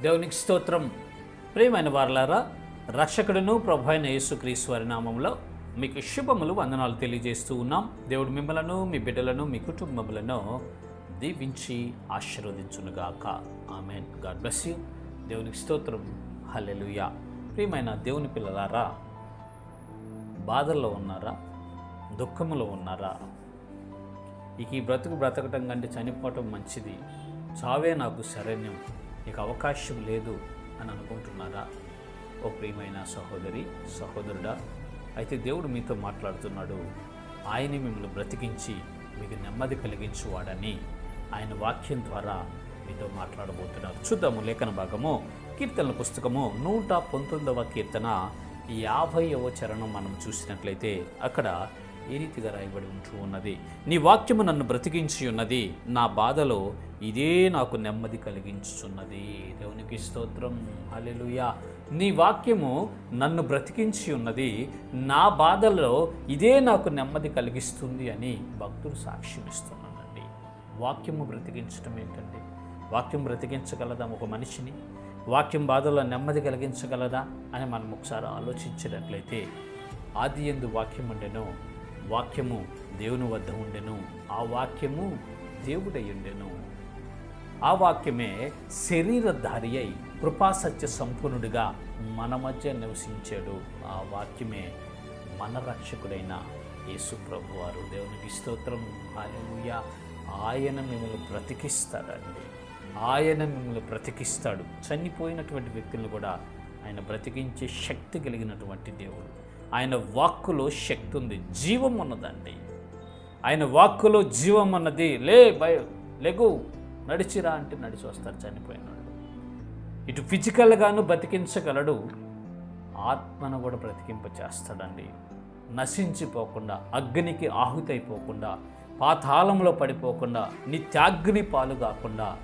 దేవునికి స్తోత్రం. ప్రియమైన వారలారా రక్షకుడును ప్రభు అయిన యేసుక్రీస్తు వారి నామంలో మీకు శుభములు వందనాలు తెలియజేస్తూ ఉన్నాం. దేవుడు మిమ్మలను మీ బిడ్డలను మీ కుటుంబములను దీవించి ఆశీర్వదించునుగాక. ఆమెన్. God bless you. దేవునికి స్తోత్రం. హల్లెలూయా. ప్రియమైన దేవుని పిల్లలారా బాధల్లో ఉన్నారా? దుఃఖములో ఉన్నారా? ఇక ఈ బ్రతుకు బ్రతకటం కంటే చనిపోవటం మంచిది. చావే నాకు శరణ్యం. నీకు అవకాశం లేదు అని అనుకుంటున్నారా? ఓ ప్రియమైన సహోదరి సహోదరుడా అయితే దేవుడు మీతో మాట్లాడుతున్నాడు. ఆయన మిమ్మల్ని బ్రతికించి మీకు నెమ్మది కలిగించువాడని ఆయన వాక్యం ద్వారా మీతో మాట్లాడబోతున్నారు. చూద్దాము లేఖన భాగము కీర్తనల పుస్తకము నూట పంతొమ్మిదవ కీర్తన యాభైవ చరణం మనం చూసినట్లయితే అక్కడ ఈ రీతిగా రాయబడి ఉంటూ ఉన్నది? నీ వాక్యము నన్ను బ్రతికించి ఉన్నది. నా బాధలో ఇదే నాకు నెమ్మది కలిగించుచున్నది. దేవునికి స్తోత్రం. అలెలుయా నీ వాక్యము నన్ను బ్రతికించి ఉన్నది. నా బాధలో ఇదే నాకు నెమ్మది కలిగిస్తుంది అని భక్తుడు సాక్ష్యమిస్తున్నానండి వాక్యము బ్రతికించడం ఏంటండి? వాక్యం బ్రతికించగలదా ఒక మనిషిని? వాక్యం బాధలో నెమ్మది కలిగించగలదా అని మనం ఒకసారి ఆలోచించినట్లయితే ఆది ఎందు వాక్యం ఉండెను వాక్యము దేవుని వద్ద ఉండెను. ఆ వాక్యము దేవుడై ఉండెను ఆ వాక్యమే శరీరధారి అయి కృపాసత్య సంపూర్ణుడిగా మన మధ్య నివసించాడు. ఆ వాక్యమే మన రక్షకుడైన యేసుప్రభు వారు దేవునికి స్తోత్రం. హల్లెలూయా. ఆయన మిమ్మల్ని బ్రతికిస్తాడండి. ఆయన మిమ్మల్ని బ్రతికిస్తాడు. చనిపోయినటువంటి వ్యక్తులను కూడా ఆయన బ్రతికించే శక్తి కలిగినటువంటి దేవుడు. ఆయన వాక్కులో శక్తి ఉంది జీవం ఉన్నదండి. ఆయన వాక్కులో జీవం అన్నది లే భయ లెగు నడిచిరా అంటే నడిచి వస్తారు చనిపోయినాడు. ఇటు ఫిజికల్గాను బ్రతికించగలడు ఆత్మను కూడా బ్రతికింప చేస్తాడండి నశించిపోకుండా అగ్నికి ఆహుతైపోకుండా పాతాళంలో పడిపోకుండా నిత్యాగ్ని పాలు కాకుండా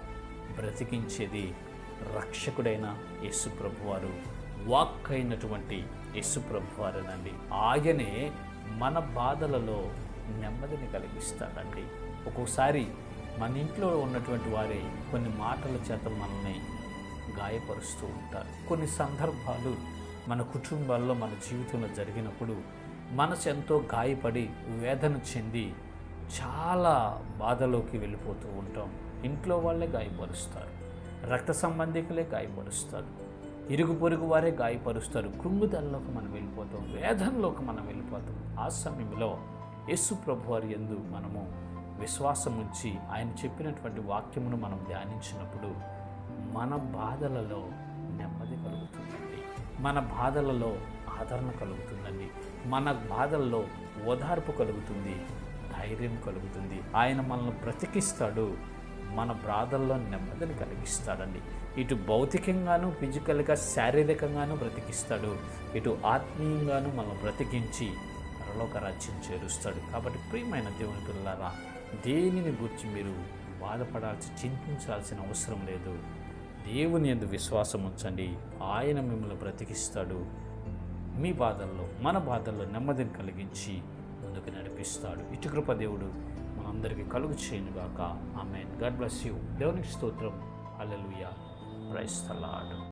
బ్రతికించేది రక్షకుడైన యేసు ప్రభువారు వాక్ అయినటువంటి యేసు ప్రభువారేనండి. ఆయనే మన బాధలలో నెమ్మదిని కలిగిస్తాడండి. ఒక్కోసారి మన ఇంట్లో ఉన్నటువంటి వారే కొన్ని మాటల చేత మనల్ని గాయపరుస్తూ ఉంటారు. కొన్ని సందర్భాలు మన కుటుంబాల్లో మన జీవితంలో జరిగినప్పుడు మనసు ఎంతో గాయపడి వేదన చెంది చాలా బాధలోకి వెళ్ళిపోతూ ఉంటాం. ఇంట్లో వాళ్ళే గాయపరుస్తారు. రక్త సంబంధికులే గాయపరుస్తారు. ఇరుగు పొరుగు వారే గాయపరుస్తారు. కృంగుదలలోకి మనం వెళ్ళిపోతాం. వేదనలోకి మనం వెళ్ళిపోతాం. ఆ సమయంలో యేసు ప్రభు వారి ఎందు మనము విశ్వాసం ఉంచి ఆయన చెప్పినటువంటి వాక్యమును మనం ధ్యానించినప్పుడు మన బాధలలో నెమ్మది కలుగుతుందండి. మన బాధలలో ఆదరణ కలుగుతుందండి. మన బాధల్లో ఓదార్పు కలుగుతుంది. ధైర్యం కలుగుతుంది. ఆయన మనల్ని బ్రతికిస్తాడు. మన బాధల్లో నెమ్మదిని కలిగిస్తాడండి. ఇటు భౌతికంగాను ఫిజికల్గా శారీరకంగాను బ్రతికిస్తాడు. ఇటు ఆత్మీయంగాను మనం బ్రతికించి పరలోక రాజ్యం చేరుస్తాడు. కాబట్టి ప్రియమైన దేవుని పిల్లలారా దేనిని గురించి మీరు బాధపడాల్సి చింతించాల్సిన అవసరం లేదు. దేవుని ఎందు విశ్వాసం ఉంచండి. ఆయన మిమ్మల్ని బ్రతికిస్తాడు. మీ బాధల్లో మన బాధల్లో నెమ్మదిని కలిగించి ముందుకు నడిపిస్తాడు. ఇటు కృప దేవుడు అందరికీ కలుగు చేయనుగాక. ఆమె గాడ్ బ్లెస్ యూ. దేవునికి స్తోత్రం. అల్లెలుయా ప్రైస్తలాడు